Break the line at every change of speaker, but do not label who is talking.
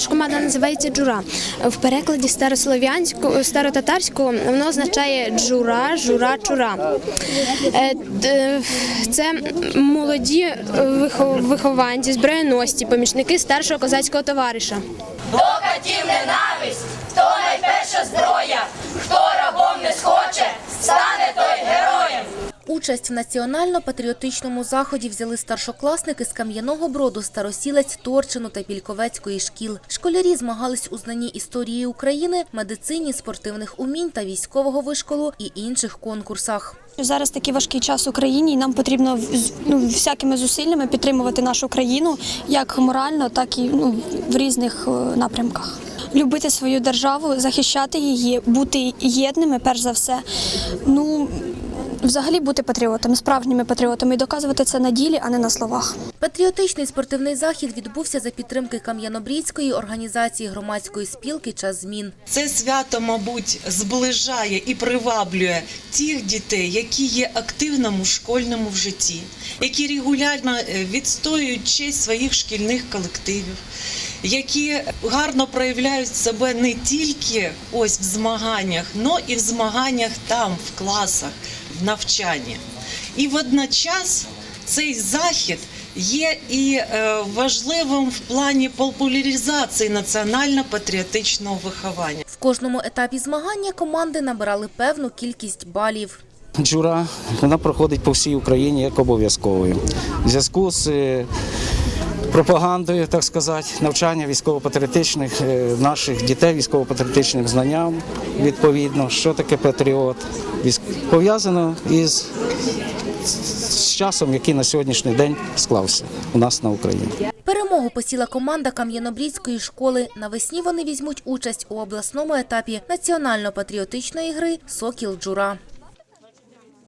наша команда називається Джура. В перекладі старослов'янську, старотатарську воно означає джура, жура, чура. Е, Це молоді вихо- вихованці, зброєносці, помічники старшого козацького товариша.
Бога хотів ненависть, то найперша зброя,
Участь в національно-патріотичному заході взяли старшокласники з Кам'яного Броду, Старосілець, Торчину та Пільковецької шкіл. Школярі змагались у знанні історії України, медицині, спортивних умінь та військового вишколу і інших конкурсах.
Зараз такий важкий час Україні, і нам потрібно ну, всякими зусиллями підтримувати нашу країну як морально, так і ну, в різних е, напрямках. Любити свою державу, захищати її, бути єдними, перш за все. Ну, взагалі бути патріотами, справжніми патріотами і доказувати це на ділі, а не на словах.
Патріотичний спортивний захід відбувся за підтримки Кам'янобрідської організації громадської спілки «Час змін».
Це свято, мабуть, зближає і приваблює тих дітей, які є активному школьному в житті, які регулярно е, відстоюють честь своїх шкільних колективів, які гарно проявляють себе не тільки ось в змаганнях, але і в змаганнях там, в класах, в навчанні. І водночас цей захід є і е, важливим в плані популяризації національно-патріотичного виховання.
В кожному етапі змагання команди набирали певну кількість балів.
Джура вона проходить по всій Україні як обов'язковою. В зв'язку з е, пропагандою, так сказати, навчання військово-патріотичних е, наших дітей, військово-патріотичним знанням, відповідно, що таке патріот, пов'язано із з часом, який на сьогоднішній день склався у нас на Україні.
Перемогу посіла команда Кам'янобрідської школи. Навесні вони візьмуть участь у обласному етапі національно-патріотичної гри «Сокіл Джура».